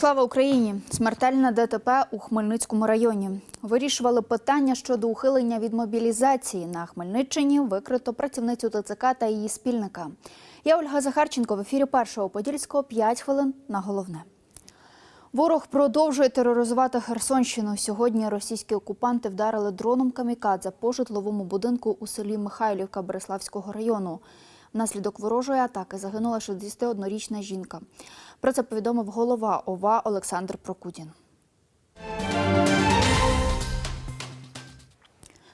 Слава Україні! Смертельне ДТП у Хмельницькому районі. Вирішували питання щодо ухилення від мобілізації. На Хмельниччині викрито працівницю ТЦК та її спільника. Я Ольга Захарченко в ефірі першого Подільського 5 хвилин на головне. Ворог продовжує тероризувати Херсонщину. Сьогодні російські окупанти вдарили дроном камікадзе по житловому будинку у селі Михайлівка Береславського району. Внаслідок ворожої атаки загинула 61-річна жінка. Про це повідомив голова ОВА Олександр Прокудін.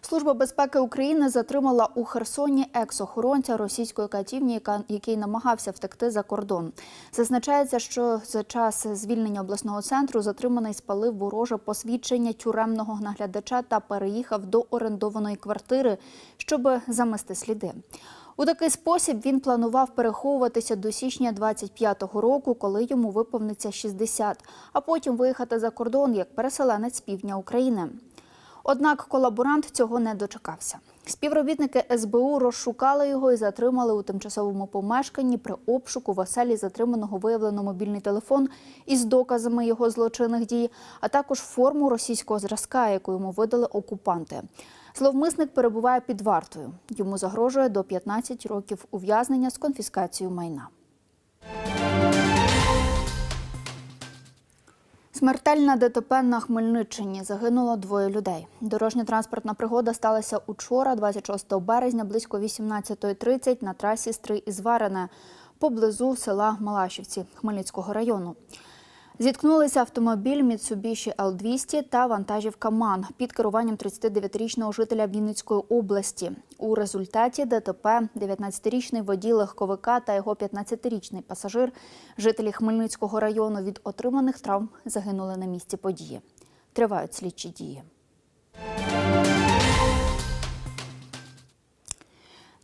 Служба безпеки України затримала у Херсоні екс-охоронця російської катівні, який намагався втекти за кордон. Зазначається, що за час звільнення обласного центру затриманий спалив вороже посвідчення тюремного наглядача та переїхав до орендованої квартири, щоб замести сліди. У такий спосіб він планував переховуватися до січня 25-го року, коли йому виповниться 60, а потім виїхати за кордон як переселенець півдня України. Однак колаборант цього не дочекався. Співробітники СБУ розшукали його і затримали у тимчасовому помешканні. При обшуку в оселі затриманого виявлено мобільний телефон із доказами його злочинних дій, а також форму російського зразка, яку йому видали окупанти. Зловмисник перебуває під вартою. Йому загрожує до 15 років ув'язнення з конфіскацією майна. Смертельна ДТП на Хмельниччині загинуло двоє людей. Дорожньо-транспортна пригода сталася учора, 26 березня, близько 18.30 на трасі Стрий із Варене, поблизу села Малашівці Хмельницького району. Зіткнулися автомобіль Mitsubishi L200 та вантажівка МАН під керуванням 39-річного жителя Вінницької області. У результаті ДТП 19-річний водій легковика та його 15-річний пасажир, жителі Хмельницького району від отриманих травм загинули на місці події. Тривають слідчі дії.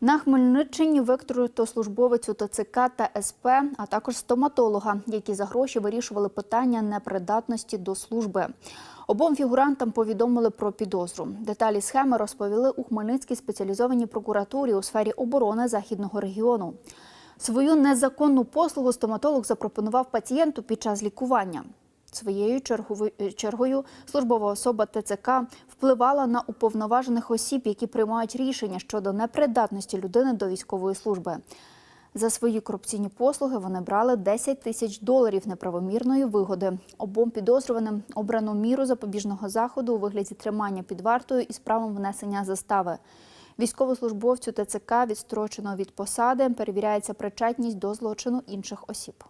На Хмельниччині викрито службовицю ТЦК та СП, а також стоматолога, які за гроші вирішували питання непридатності до служби. Обом фігурантам повідомили про підозру. Деталі схеми розповіли у Хмельницькій спеціалізованій прокуратурі у сфері оборони західного регіону. Свою незаконну послугу стоматолог запропонував пацієнту під час лікування. Своєю чергою службова особа ТЦК впливала на уповноважених осіб, які приймають рішення щодо непридатності людини до військової служби. За свої корупційні послуги вони брали 10 тисяч доларів неправомірної вигоди. Обом підозрюваним обрано міру запобіжного заходу у вигляді тримання під вартою із правом внесення застави. Військовослужбовцю ТЦК відстрочено від посади, перевіряється причетність до злочину інших осіб.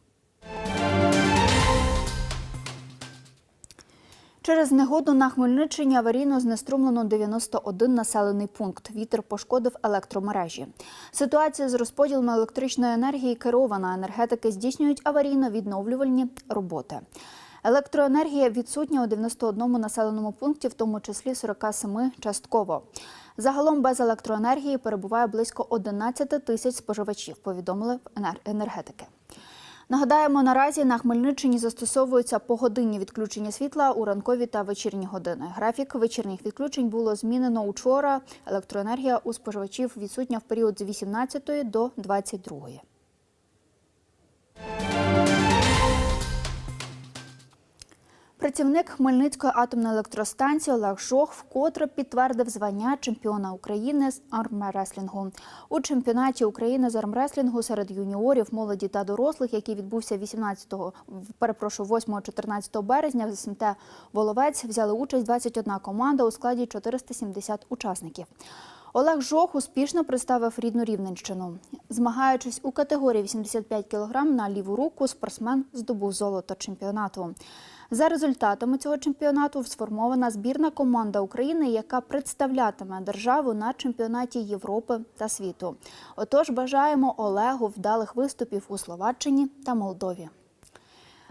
Через негоду на Хмельниччині аварійно знеструмлено 91 населений пункт. Вітер пошкодив електромережі. Ситуація з розподілом електричної енергії керована. Енергетики здійснюють аварійно-відновлювальні роботи. Електроенергія відсутня у 91 населеному пункті, в тому числі 47 частково. Загалом без електроенергії перебуває близько 11 тисяч споживачів, повідомили енергетики. Нагадаємо, наразі на Хмельниччині застосовуються погодинні відключення світла у ранкові та вечірні години. Графік вечірніх відключень було змінено учора. Електроенергія у споживачів відсутня в період з 18 до 22. Працівник Хмельницької атомної електростанції Олег Жох вкотре підтвердив звання чемпіона України з армреслінгу. У чемпіонаті України з армреслінгу серед юніорів, молоді та дорослих, який відбувся 18-го, перепрошую, 8-14 березня в СМТ Воловець, взяли участь 21 команда у складі 470 учасників. Олег Жох успішно представив рідну Рівненщину. Змагаючись у категорії 85 кг на ліву руку, спортсмен здобув золото чемпіонату. За результатами цього чемпіонату сформована збірна команда України, яка представлятиме державу на чемпіонаті Європи та світу. Отож, бажаємо Олегу вдалих виступів у Словаччині та Молдові.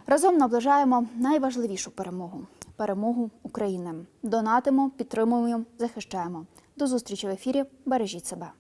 Разом наближаємо найважливішу перемогу перемогу України. Донатимо, підтримуємо, захищаємо. До зустрічі в ефірі. Бережіть себе.